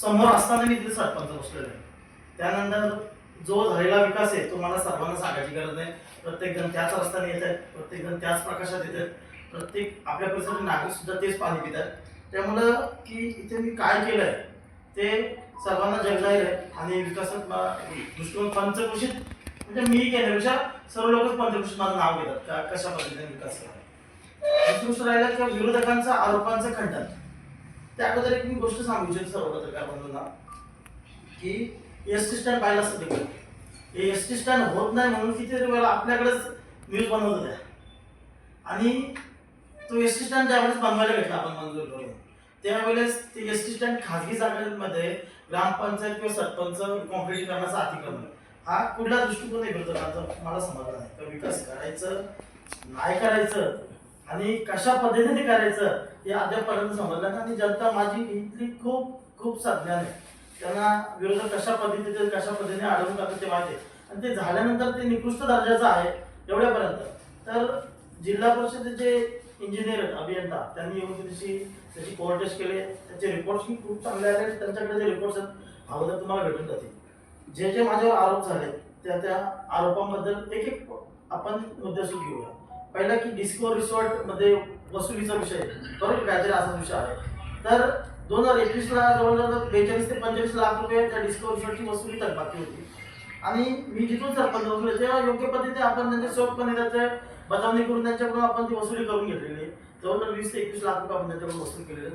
समोर असताना मी तिथे सरपंच बसलेलो आहे. त्यानंतर जो झालेला विकास आहे तो मला सर्वांना सांगायची गरज नाही. प्रत्येक जण त्याच रस्त्याने येत आहेत प्रत्येक जण त्याच प्रकाशात येत आहेत. प्रत्येक आपल्या परिसरातील नागरिक सुद्धा तेच पाणी पित आहेत. त्यामुळं की इथे मी काय केलंय? ते सर्वांना जगजाहीर आहे आणि विकासात दृष्टिकोन पंचकृषीत म्हणजे मी केल्यापेक्षा सर्व लोकच पंचकृषीत माझं नाव घेतात. का कशा पद्धतीने विकास केला दुसरं राहिलं किंवा विरोधकांचा आरोपांचं खंडन. त्या अगोदर एक मी गोष्ट सांगू इच्छितो सर्व पत्रकार बंधूंना की एस टी स्टँड पाहिलं असतं तिकडे. एस टी स्टँड होत नाही म्हणून किती वेळा आपल्याकडेच न्यूज बनवत होत्या. आणि तो एस टी स्टँड ज्यावेळेस बनवायला घेतला आपण मंजूर करून त्यावेळेस ते एस टी स्टँड खाजगी जागांमध्ये ग्रामपंचायत किंवा सरपंच कॉम्पिटिट अतिक्रमण. हा कुठला दृष्टिकोन आहे विरोधकांचा मला समजला नाही. तर विकास करायचं नाही करायचं? आणि कशा पद्धतीने करायचं हे अद्यापर्यंत समजलं. आणि जनता माझी इथली खूप खूप संज्ञान आहे. त्यांना विरोध कशा पद्धतीने कशा पद्धतीने अडवून टाकतात ते माहिती आणि ते झाल्यानंतर ते निकृष्ट दर्जाचं आहे एवढ्यापर्यंत. तर जिल्हा परिषदेचे इंजिनियर अभियंता त्यांनी येऊन त्याची त्याची कोर टेस्ट केले. त्याचे रिपोर्ट्स खूप चांगले आले त्यांच्याकडे जे रिपोर्ट्स आहेत अगोदर तुम्हाला भेटून जातील. जे जे माझ्यावर आरोप झाले त्या त्या आरोपांबद्दल एक एक आपण मुद्दे सुरू घेऊया. पहिला की डिस्को रिसॉर्टमध्ये वसुलीचा विषय बरोबर काहीतरी असा विषय आहे. तर दोन हजार एकवीसला जवळजवळ बेचाळीस ते पंचेचाळीस लाख रुपये त्या डिस्को रिसॉर्टची वसुली तर बाकी होती. आणि मी जिथून सरपंच वसुली तेव्हा योग्य पद्धतीने आपण त्यांच्या सोपपणे त्याचे बजावणी करून त्यांच्याकडून आपण ती वसुली करून घेतलेली आहे. जवळजवळ वीस ते एकवीस लाख रुपये आपण त्यांच्याकडून वसूल केलेले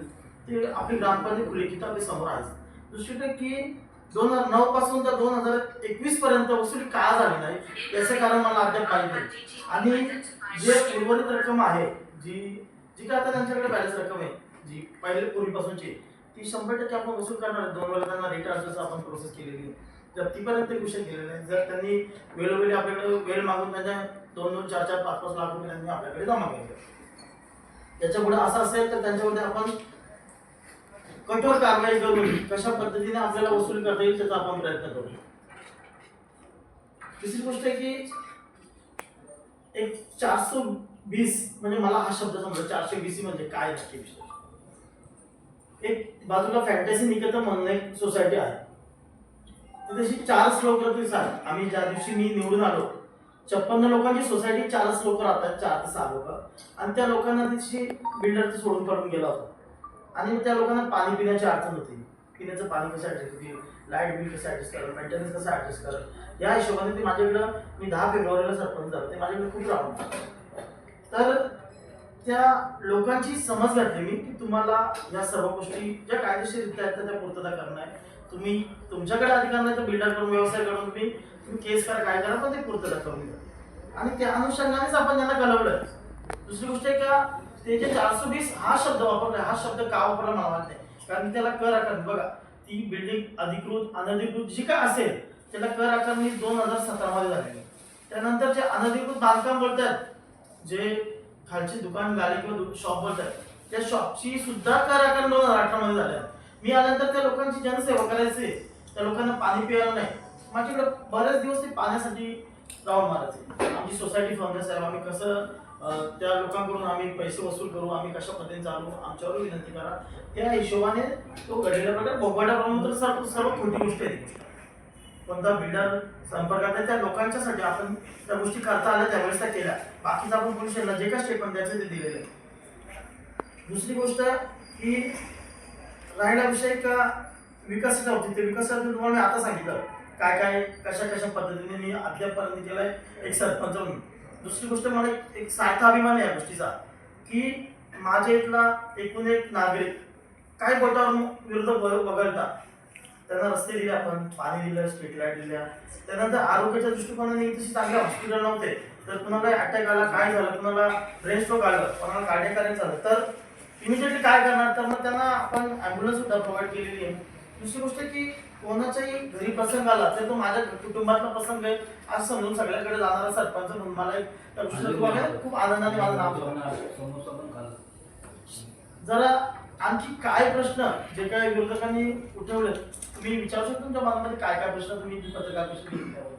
ते आपली ग्रामपंचायत खुली तिथं समोर आहे. दुसरीकडे की दोन हजार नऊ पासून तर दोन हजार एकवीस पर्यंत वसुली का झाली नाही? याचं कारण मला अद्याप पाहिजे आणि जे उर्वरित रक्कम आहे जी जी काय आता त्यांच्याकडे बॅलन्स रक्कम आहे जी पहिले पूर्वीपासूनची ती शंभर टक्के आपण वसूल करणार दोन वेळा त्यांना रिटर्न आपण प्रोसेस केलेली आहे. तर तीपर्यंत एक विषय केलेला आहे जर त्यांनी वेळोवेळी आपल्याकडे वेळ मागून त्यांच्या दोन दोन चार चार पाच पाच लाख रुपये त्यांनी आपल्याकडे जमा केले. त्याच्या पुढे असं असेल तर त्यांच्यामध्ये आपण कठोर कारवाई करून कशा पद्धतीने आपल्याला वसूल करता येईल त्याचा आपण प्रयत्न करू. तिसरी गोष्ट आहे की एक चारशे वीस म्हणजे मला हा शब्द समजा चारशे वीस म्हणजे काय नक्की विषय एक बाजूला फॅन्टॅसी निकेतन म्हणून एक सोसायटी आहे. तर चार श्लोक तरी सांग आम्ही ज्या दिवशी मी निवडून आलो छप्पन्न लोकांची सोसायटी चारच लोक राहतात चार ते सहा लोक. आणि त्या लोकांना तिची बिल्डर सोडून काढून गेला होता. आणि त्या लोकांना पाणी पिण्याची अडचण होती. पिण्याचं पाणी कसं ॲडजस्ट होती लाइट बिल कसं ॲडजस्ट करेल मेंटेनन्स कसं ॲडजस्ट करा या हिशोबाने ते माझ्याकडं मी दहा फेब्रुवारीला सरपंच झालो ते माझ्याकडे खूप राहून तर त्या लोकांची समज घातली मी की तुम्हाला या सर्व गोष्टी ज्या कायदेशीररित्या आहेत त्या पूर्तता करणं आहे. तुम्ही तुमच्याकडे अधिकार नाही तर बिल्डर करून व्यवसाय करून तुम्ही तुम्ही केस करा काय करा पण ते पूर्तता करून घ्या. आणि त्या अनुषंगानेच आपण त्यांना कळवलं दुसरी गोष्ट आहे का ते जे चारशे वीस हा शब्द वापरला हा शब्द का वापरला मला माहीत नाही कारण त्याला कर आकारणी बघा ती बिल्डिंग अधिकृत अनधिकृत जी काय असेल त्याला कर आकारणी दोन हजार सतरा मध्ये झालेली त्यानंतर जे अनधिकृत बांधकाम बोलतात जे खालचे दुकान गाडी किंवा शॉप बोलतात त्या शॉपची सुद्धा कर आकारणी दोन हजार अठरा मध्ये झाल्या मी आल्यानंतर त्या लोकांची जनसेवा करायचे त्या लोकांना पाणी प्यायला नाही. माझ्याकडे बरेच दिवस ते पाण्यासाठी जाऊन मारायचे आमची सोसायटी फाउंडर साहेब आम्ही कसं त्या लोकांकडून आम्ही पैसे वसूल करू आम्ही कशा पद्धतीने चालू आमच्यावर विनंती करा. त्या हिशोबाने तो घडलेला प्रकार भोगवाटाप्रमाणे तर सर्व सर्व खोटी गोष्ट आहे कोणता बिल्डर संपर्कात त्या लोकांच्यासाठी आपण त्या गोष्टी करता आल्या त्यावेळेस त्या केल्या. बाकीचं आपण पोलीस जे काय स्टेटमेंट द्यायचं ते दिलेलं आहे. दुसरी गोष्ट की राहिला विषय का विकासाचा होती ते विकासाचं तुम्हाला मी आता सांगितलं. काय काय कशा कशा पद्धतीने मी अद्यापपर्यंत आहे एक सरपंच म्हणून. दुसरी गोष्ट मला एक- सारखा अभिमान आहे या गोष्टीचा की माझ्या इथला एकूण एक नागरिक काय बोटावर विरुद्ध ब- वगळता त्यांना रस्ते दिले आपण पाणी दिलं स्ट्रीट लाइट दिल्या. त्यानंतर आरोग्याच्या दृष्टिकोनाने तशी चांगले हॉस्पिटल नव्हते. तर कुणाला अटॅक आला काय झालं कुणाला ब्रेन स्ट्रोक आलं कोणाला कार्डियक झालं तर इमिजिएटली काय करणार? तर मग त्यांना आपण ॲम्ब्युलन्स सुद्धा प्रोव्हाइड केलेली आहे. दुसरी गोष्ट की कोणाच्याही घरी प्रसंग आला तर तो माझ्या कुटुंबातला प्रसंग आहे असं समजून सगळ्याकडे जाणारा सरपंच म्हणून मला एक खूप आनंद- खूप आनंदाने माझं नाव. जरा आणखी काय प्रश्न जे काय विरोधकांनी उठवले तुम्ही विचारू शकता तुमच्या मनामध्ये काय काय प्रश्न तुम्ही पत्रकार विचारले?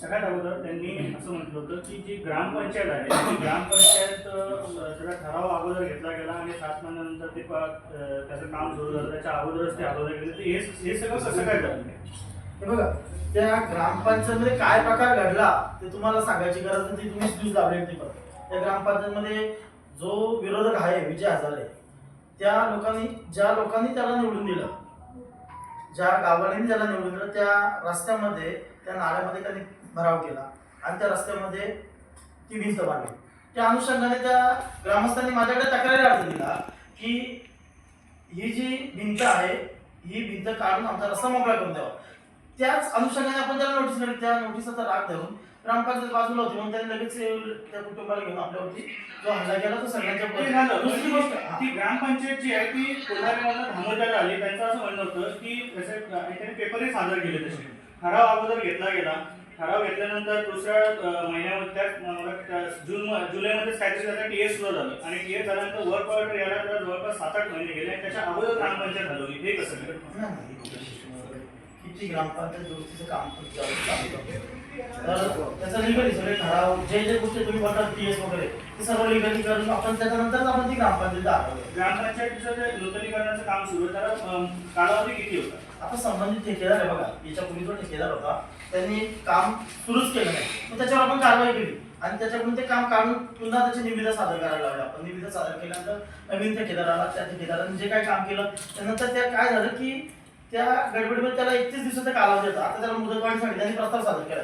सगळ्यात अगोदर त्यांनी असं म्हटलं होतं की जी ग्रामपंचायत आहे ती ग्रामपंचायत अं, त्याचा ठराव अगोदर घेतला गेला आणि सात महिन्यानंतर ते त्याचं काम सुरू झालं त्याच्या अगोदरच ते अगोदर गेले तर हे हे सगळं कसं काय झालं? बघा त्या ग्रामपंचायतमध्ये काय प्रकार घडला ते तुम्हाला सांगायची गरज नाही ती तुम्हीच न्यूज लावली होती पण त्या ग्रामपंचायतमध्ये जो विरोधक आहे विजय हजारे त्या लोकांनी ज्या लोकांनी त्याला निवडून दिलं ज्या गावाने त्याला निवडून दिलं त्या रस्त्यामध्ये त्या नाल्यामध्ये त्यांनी भराव केला. आणि त्या रस्त्यामध्ये ती भिंत बांधली. त्या अनुषंगाने त्या ग्रामस्थांनी माझ्याकडे तक्रारी अर्ज दिला की ही जी भिंत आहे ही भिंत काढून आमचा रस्ता मोकळा करून द्यावा. त्याच अनुषंगाने आपण त्याला नोटीस दिली त्या नोटिसाचा राग धरून ग्रामपंचायत बाजूला होती. म्हणून त्यांनी लगेच त्या कुटुंबाला घेऊन आपल्यावरती जो हल्ला केला तो सगळ्यांच्या. दुसरी गोष्ट हा. ती ग्रामपंचायत जी आहे ती कोल्हापूरमधनं धामोट्याला आली. त्यांचं असं म्हणणं होतं की त्यांनी पेपरही सादर केले तसे. ठराव अगोदर घेतला गेला. ठराव घेतल्यानंतर दुसऱ्या महिन्यामध्ये त्याच त्या जून जुलैमध्येच काहीतरी त्याचा टीएस सुरू झालं. आणि टीएस झाल्यानंतर वर्क ऑर्डर यायला त्याला जवळपास सात आठ महिने गेले आणि त्याच्या अगोदर ग्रामपंचायत हलवली. हे कसं. किती ग्रामपंचायत गोष्टीचं काम. तर त्याचं लिगली सगळे ठराव. जे जे गोष्टी तुम्ही म्हणतात पीएस वगैरे ते सर्व लिगली करून आपण त्याच्यानंतर आपण ती ग्रामपंचायत दाखवतो ग्रामपंचायतीचं जे नूतनीकरणाचं काम सुरू आहे त्याला कालावधी किती होता? आता संबंधित ठेकेदार आहे बघा. याच्यापूर्वी जो ठेकेदार होता त्यांनी काम सुरूच केलं नाही. मग त्याच्यावर आपण कारवाई केली. आणि त्याच्याकडून ते काम काढून पुन्हा त्याची निविदा सादर करायला लावली आपण निविदा सादर केल्यानंतर नवीन ठेकेदार आला. त्या ठेकेदाराने जे काय काम केलं त्यानंतर त्या काय झालं की त्या गडबडीमध्ये त्याला एकतीस दिवसाचा कालावधी होता. आता त्याला मुदतवाढीसाठी त्यांनी प्रस्ताव सादर केला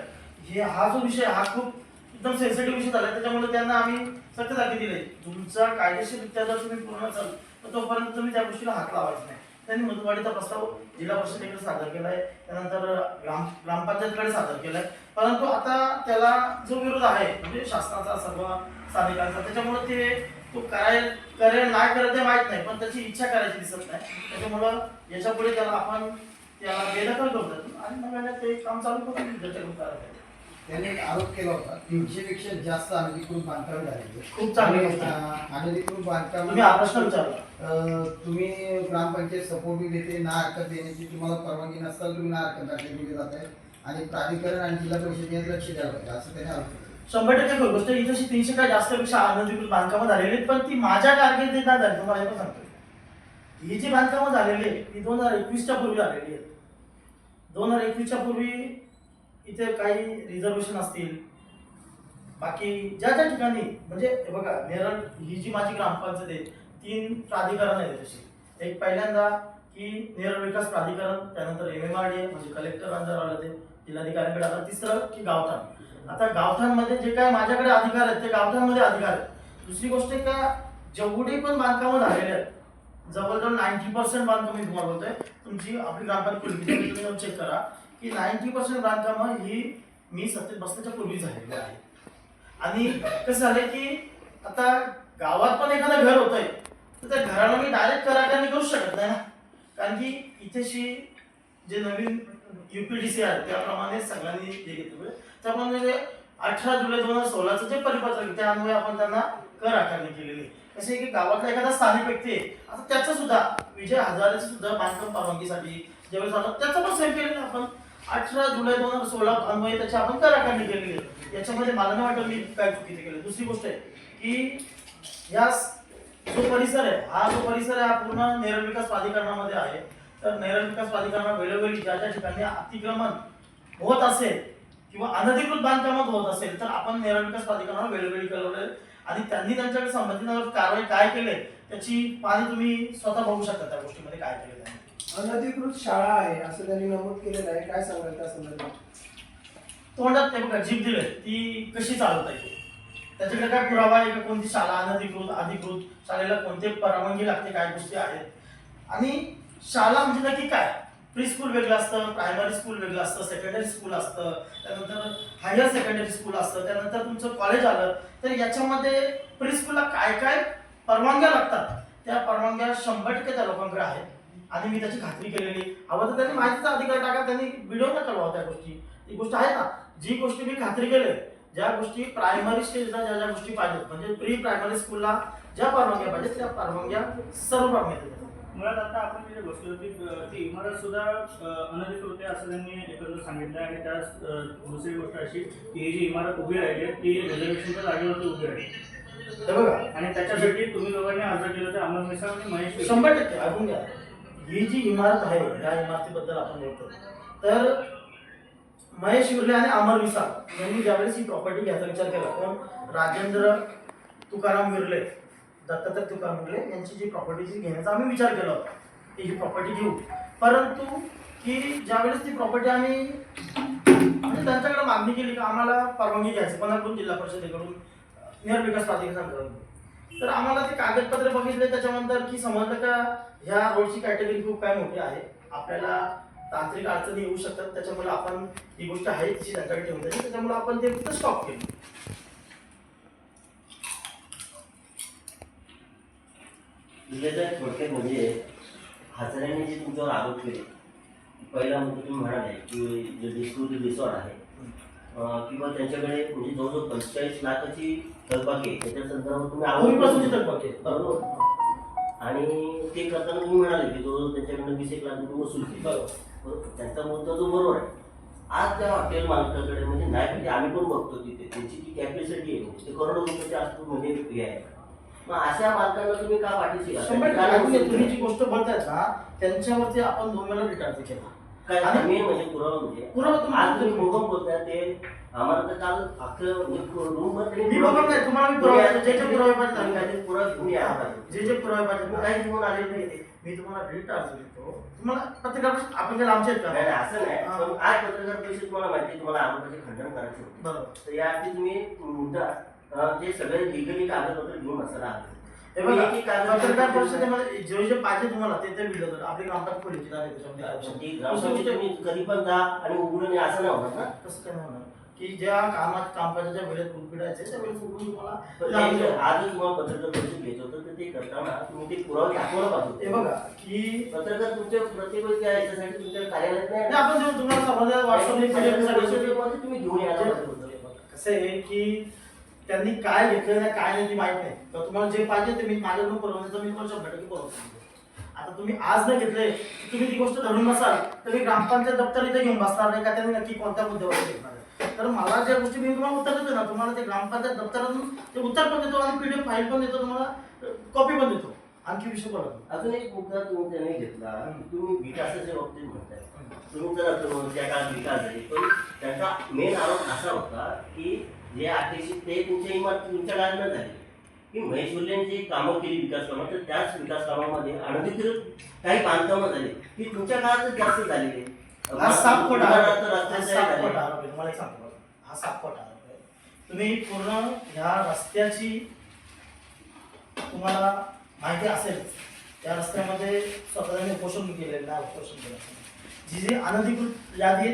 हे हा जो विषय हा खूप एकदम सेन्सिटिव्ह विषय झाला त्याच्यामुळे त्यांना आम्ही सक्त ताकीद दिली तुमचा कायदेशीररित्या जर तुम्ही पूर्ण चाल तर तोपर्यंत तुम्ही त्या गोष्टीला हात लावायचा नाही. त्यांनी मधुवाडीचा प्रस्ताव जिल्हा परिषदेकडे सादर केलाय त्यानंतर ग्राम ग्रामपंचायतकडे सादर केलाय. परंतु आता त्याला जो विरोध आहे म्हणजे शासनाचा सर्व स्थानिकांचा त्याच्यामुळे ते तो काय करेल नाही करत ते माहीत नाही पण त्याची इच्छा करायची दिसत नाही. त्याच्यामुळं याच्यापुढे त्याला आपण त्याला बेदखल करतो आणि मग ते काम चालू करून त्याच्याकडून त्यांनी एक आरोप केला होता तीनशे पेक्षा जास्त अनधिकृत बांधकाम झालेली खूप चांगली गोष्ट आहे. अं, अनधिकृत बांधकाम तुम्ही हा प्रश्न विचारला अं, तुम्ही ग्रामपंचायत सपोर्ट देते ना हरकत देण्याची तुम्हाला परवानगी नसताना तुम्ही ना हरकत दाखल केली जात. आहे आणि प्राधिकरण आणि जिल्हा परिषद यात लक्ष द्यायला पाहिजे असं त्यांनी आरोप केला. शंभर टक्के खरी गोष्ट इथे तीनशे काय जास्त पेक्षा अनधिकृत बांधकामं झालेली आहेत, पण ती माझ्या कारकिर्दीत नाही झाली. तुम्हाला हे पण सांगतो ही जी बांधकामं झालेली आहेत ती दोन हजार एकवीसच्या पूर्वी झालेली आहेत. दोन हजार एकवीसच्या पूर्वी इथे काही रिझर्वेशन असतील. बाकी ज्या ज्या ठिकाणी म्हणजे बघा नेरळ ही जी माझी ग्रामपंचायत आहे तीन प्राधिकरण आहेत तशी एक पहिल्यांदा की नेरळ विकास प्राधिकरण त्यानंतर एम एम आर डी म्हणजे कलेक्टर अंडर आलं ते जिल्हाधिकाऱ्यांकडे आलं. तिसरं की गावठाण. आता गावठाणमध्ये जे काय माझ्याकडे अधिकार आहेत ते गावठाणमध्ये अधिकार आहेत. दुसरी गोष्ट आहे का जेवढी पण बांधकामं झालेली आहेत जवळजवळ नाईन्टी पर्सेंट बांधकाम मी तुम्हाला बोलतोय. तुमची आपली ग्रामपंचायत चेक करा. की नाईन्टी पर्सेंट बांधकामं ही मी सत्तेत बसण्याच्या पूर्वी झालेली आहे. आणि कसं झालंय की आता गावात पण एखादं घर होतंय तर त्या घराला मी डायरेक्ट कराकारणी करू शकत नाही ना. कारण की इथेशी जे नवीन युपीडीसी आहे त्याप्रमाणे सगळ्यांनी जे घेतलं त्याप्रमाणे अठरा जुलै दोन हजार सोळाचं जे परिपत्रक आहे, आपण त्यांना कर आकारणी केलेली आहे. कसे की गावातला एखादा स्थानिक व्यक्ती आहे आता त्याचं सुद्धा विजय हजारेचं सुद्धा बांधकाम परवानगीसाठी ज्यावेळेस आलं त्याचं पण सेम केलेलं आपण. अठरा जुलै दोन हजार सोळा अन्वये त्याची आपण कर आकारणी केलेली आहे याच्यामध्ये मला नाही वाटत मी काय चुकीचं केलं. दुसरी गोष्ट आहे की या जो परिसर आहे हा जो परिसर आहे हा पूर्ण नेरळ विकास प्राधिकरणामध्ये आहे. तर नेरळ विकास प्राधिकरणा वेळोवेळी ज्या ज्या ठिकाणी अतिक्रमण होत असेल किंवा अनधिकृत बांधकामात होत असेल तर आपण नेरळ विकास प्राधिकरणाला वेळोवेळी कळवले आणि त्यांनी त्यांच्याकडे संबंधित कारवाई काय केले त्याची पाणी तुम्ही स्वतः बघू शकता त्या गोष्टीमध्ये काय केलं त्यांनी अनधिकृत शाळा आहे असं त्यांनी नमूद केलेलं आहे. काय सांगाल त्या संदर्भात? तोंडात नेमका बघा जीप दिले? ती कशी चालवता येईल? त्याच्याकडे काय पुरावा आहे का? कोणती शाळा अनधिकृत अधिकृत? शाळेला कोणते परवानगी लागते? काय गोष्टी आहेत? आणि शाळा म्हणजे नक्की काय? प्री स्कूल वेगळं असतं प्रायमरी स्कूल वेगळं असतं सेकंडरी स्कूल असतं त्यानंतर हायर सेकंडरी स्कूल असतं त्यानंतर तुमचं कॉलेज आलं तर याच्यामध्ये प्री स्कूलला काय काय परवानग्या लागतात? त्या परवानग्या शंभर टक्के त्या लोकांकडे आहेत. आणि मी त्याची खात्री केलेली. हवं तर त्यांनी माहितीचा अधिकार टाका त्यांनी व्हिडिओ न कळवा त्या गोष्टी. ती गोष्ट आहे ना जी गोष्टी मी खात्री केली ज्या गोष्टी प्रायमरी स्टेजला ज्या ज्या गोष्टी पाहिजेत म्हणजे प्री प्रायमरी स्कूलला ज्या परवानग्या पाहिजेत त्या परवानग्या सर्व परवानग्या मुळात आता आपण बसलो ती ती इमारत सुद्धा अनधिकृत आहे असं त्यांनी एकंदर सांगितलं आणि त्या दुसरी गोष्ट अशी की ही जी इमारत उभी राहिली ती रिझर्वेशनच्या जागेवरती उभी राहिली. बघा. आणि त्याच्यासाठी तुम्ही दोघांनी अर्ज केला तर अमर मिसाळ आणि महेश. शंभर टक्के ऐकून घ्या ही जी इमारत आहे या इमारतीबद्दल आपण बोलतो तर महेश विर्ले आणि अमर विसाळ यांनी ज्यावेळेस ही प्रॉपर्टी घ्यायचा विचार केला कोण राजेंद्र तुकाराम विर्ले दत्तात्रय तुकाराम विर्ले यांची जी प्रॉपर्टी घेण्याचा आम्ही विचार केला होता की ही प्रॉपर्टी घेऊ. परंतु की ज्यावेळेस ती प्रॉपर्टी आम्ही म्हणजे त्यांच्याकडे मागणी केली की आम्हाला परवानगी घ्यायची कोणाकडून जिल्हा परिषदेकडून नियर विकास प्राधिकरणाकडून. तर आम्हाला ते कागदपत्र बघितले त्याच्यानंतर की समजलं का ह्या रोडची कॅटेगरी खूप काय मोठी आहे. आपल्याला तांत्रिक अडचणी येऊ शकतात त्याच्यामुळे आपण ही गोष्ट आहे तशी त्यांच्याकडे ठेवून द्यायची त्याच्यामुळे आपण ते फक्त स्टॉप केलं. दिलेलं थोडक्यात म्हणजे हाचऱ्यांनी जे तुमच्यावर आरोप केले पहिला म्हणजे तुम्ही म्हणाले की जे डिस्प्यूट रिसॉर्ट आहे किंवा त्यांच्याकडे म्हणजे जवळजवळ पंचेचाळीस लाखाची थकबाकी आहे त्याच्या संदर्भात तुम्ही केले. थकबाकी आहे. बरोबर. आणि ते करताना तुम्ही म्हणाले की जवळजवळ त्यांच्याकडनं वीस एक लाख रुपये वसूल केले. बरोबर. त्यांचा मुद्दा जो बरोबर आहे. आज त्या हॉटेल मालकाकडे म्हणजे नाही म्हणजे आम्ही पण बघतो तिथे. त्यांची जी कॅपॅसिटी आहे म्हणजे ते करोडो रुपयाच्या आसपास म्हणजे हे आहे. मग अशा मालकांना तुम्ही का पाठीशी. तुम्ही जी गोष्ट बोलतायत ना त्यांच्यावरती आपण दोन वेळा रिटार्ज केला. काय आणि- मेन म्हणजे पुरावा म्हणजे? पुरावा तुम्ही- आज तुम्ही बोलताय ते आम्हाला तर काल अख्खं म्हणजे मी बघत नाही तुम्हाला मी पुरावे जे जे पुरावे पाहिजे तुम्ही सांगा. काहीतरी पुरावा घेऊन या पाहिजे जे जे पुरावे पाहिजे तुम्ही ना, काही घेऊन आलेले नाही ते. मी तुम्हाला रिटार्ज देतो तुम्हाला पत्रकार आपण जे आमचे आहेत नाही, नाही, का असं नाही. पण आज पत्रकार परिषद तुम्हाला माहिती आहे, तुम्हाला आरोपाचे खंडन करायचे होते. बरोबर. तर याआधी तुम्ही मुद्दा अं, ते सगळे लिगली कागदपत्र घेऊन असायला हवे हे बघा कागद- पत्रकार परिषदेमध्ये जे जे पाहिजे तुम्हाला ते ते मिळत होतं आपली ग्रामपंचायत खोलीची जागा आहे त्याच्यामध्ये. ती दुसरी ग्रामपंचायत गोष्ट- तुम्ही कधी पण जा आणि उघडून या असं नाही होणार ना? काय की ज्या कामात कामकाजाच्या वेळेत उलपिडायचे त्या वेळेस उघडून तुम्हाला पण ते पत्रकार परिषद घ्यायचं होतं तर ते करताना तुम्ही ते पुरावे दाखवलं हे पाहिजे बघा की पत्रकार तुमच्या प्रत्येक याच्यासाठी तुमच्या कार्यालयात नाही आपण जेव्हा तुम्हाला समजा PDF परिषदेमध्ये तुम्ही घेऊन यायला पाहिजे होतं. कसं आहे की त्यांनी काय घेतलं नाही काय नाही ती माहीत नाही. तर तुम्हाला जे पाहिजे ते मी माझ्याकडून पुरवण्याचं मी तुम्हाला शंभर टक्के पुरवतो आता तुम्ही आज नाही घेतले तुम्ही ती गोष्ट धरून नसाल तर मी ग्रामपंचायत दप्तर इथे घेऊन बसणार नाही का? त्यांनी नक्की कोणत्या मुद्द्यावर घेतणार आहे. तर मला ज्या गोष्टी मी तुम्हाला उत्तर देतो ना तुम्हाला ते ग्रामपंचायत दप्तरातून ते उत्तर पण देतो आणि पीडीएफ फाईल पण देतो तुम्हाला कॉपी पण देतो. आणखी विषय बोला अजून एक मुद्दा तुम्ही त्याने घेतला. तुम्ही विकासाच्या बाबतीत म्हणताय. तुम्ही जर त्या काळात विकास झाले पण त्यांचा मेन आरोप असा होता की जे अपेक्षित ते तुमच्या इमारत तुमच्या काळात न झाले की महेश जी कामं केली विकास कामं तर त्याच विकास कामामध्ये अनधिकृत काही बांधकामं झाली ती तुमच्या काळातच जास्त झालेली हा आरोप आहे. हा झाले. खोटा आरोप आहे तुम्हाला एक सांगतो बघा. हा आरोप आहे तुम्ही पूर्ण ह्या रस्त्याची तुम्हाला माहिती असेल त्या रस्त्यामध्ये स्वतःने उपोषण केलेलं नाही उपोषण केलं जी जी अनधिकृत यादी आहे